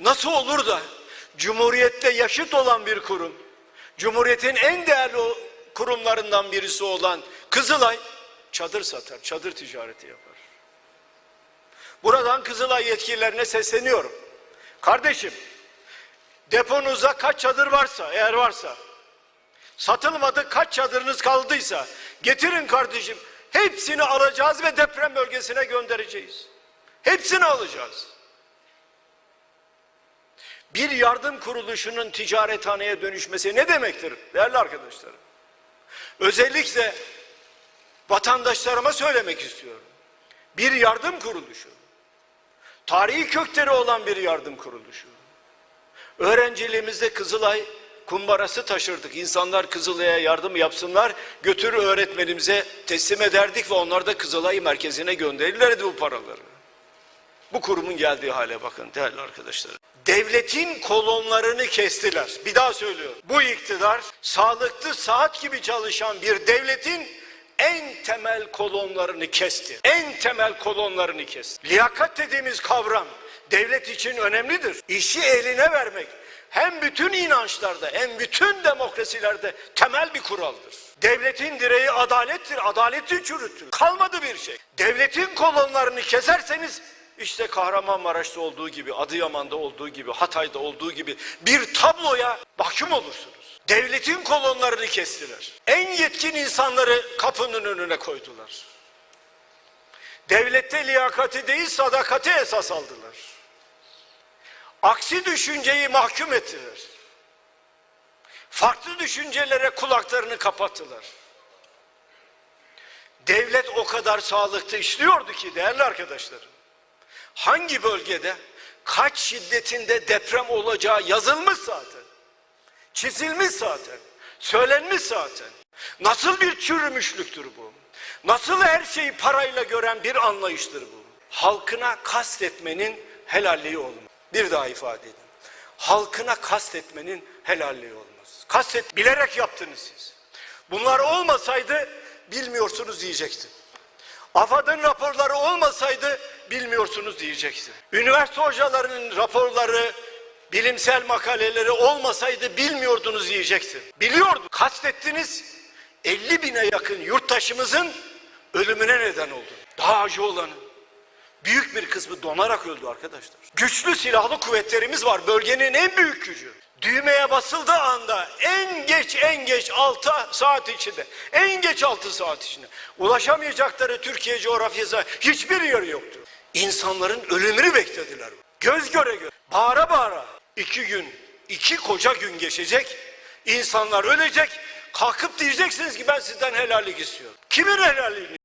Nasıl olur da Cumhuriyette yaşıt olan bir kurum, Cumhuriyetin en değerli kurumlarından birisi olan Kızılay çadır satar, çadır ticareti yapar. Buradan Kızılay yetkililerine sesleniyorum. Kardeşim, deponuzda kaç çadır varsa, eğer varsa, satılmadı kaç çadırınız kaldıysa, getirin kardeşim, hepsini alacağız ve deprem bölgesine göndereceğiz. Hepsini alacağız. Bir yardım kuruluşunun ticarethaneye dönüşmesi ne demektir değerli arkadaşlarım? Özellikle vatandaşlarıma söylemek istiyorum. Bir yardım kuruluşu, tarihi kökleri olan bir yardım kuruluşu. Öğrenciliğimizde Kızılay kumbarası taşırdık. İnsanlar Kızılay'a yardım yapsınlar, götürür öğretmenimize teslim ederdik ve onlar da Kızılay merkezine gönderirlerdi bu paraları. Bu kurumun geldiği hale bakın değerli arkadaşlar. Devletin kolonlarını kestiler. Bir daha söylüyorum. Bu iktidar sağlıklı saat gibi çalışan bir devletin en temel kolonlarını kesti. En temel kolonlarını kesti. Liyakat dediğimiz kavram devlet için önemlidir. İşi eline vermek hem bütün inançlarda hem bütün demokrasilerde temel bir kuraldır. Devletin direği adalettir. Adaleti çürütür. Kalmadı bir şey. Devletin kolonlarını keserseniz işte Kahramanmaraş'ta olduğu gibi, Adıyaman'da olduğu gibi, Hatay'da olduğu gibi bir tabloya mahkum olursunuz. Devletin kolonlarını kestiler. En yetkin insanları kapının önüne koydular. Devlette liyakati değil sadakati esas aldılar. Aksi düşünceyi mahkum ettiler. Farklı düşüncelere kulaklarını kapattılar. Devlet o kadar sağlıklı işliyordu ki değerli arkadaşlarım. Hangi bölgede kaç şiddetinde deprem olacağı yazılmış zaten. Çizilmiş zaten. Söylenmiş zaten. Nasıl bir çürümüşlüktür bu? Nasıl her şeyi parayla gören bir anlayıştır bu? Halkına kastetmenin helalliği olmaz. Bir daha ifade edin. Halkına kastetmenin helalliği olmaz. Kastet bilerek yaptınız siz. Bunlar olmasaydı bilmiyorsunuz diyecektim. AFAD'ın raporları olmasaydı bilmiyorsunuz diyecekti. Üniversite hocalarının raporları, bilimsel makaleleri olmasaydı bilmiyordunuz diyecekti. Biliyordu. Kastettiniz 50 bine yakın yurttaşımızın ölümüne neden oldu. Daha acı olanı. Büyük bir kısmı donarak öldü arkadaşlar. Güçlü silahlı kuvvetlerimiz var. Bölgenin en büyük gücü. Düğmeye basıldığı anda en geç en geç 6 saat içinde, en geç 6 saat içinde ulaşamayacakları Türkiye coğrafyasında hiçbir yeri yoktu. İnsanların ölümünü beklediler. Göz göre göre, bağıra bağıra iki gün, iki koca gün geçecek. İnsanlar ölecek. Kalkıp diyeceksiniz ki ben sizden helallik istiyorum. Kimin helalliğini?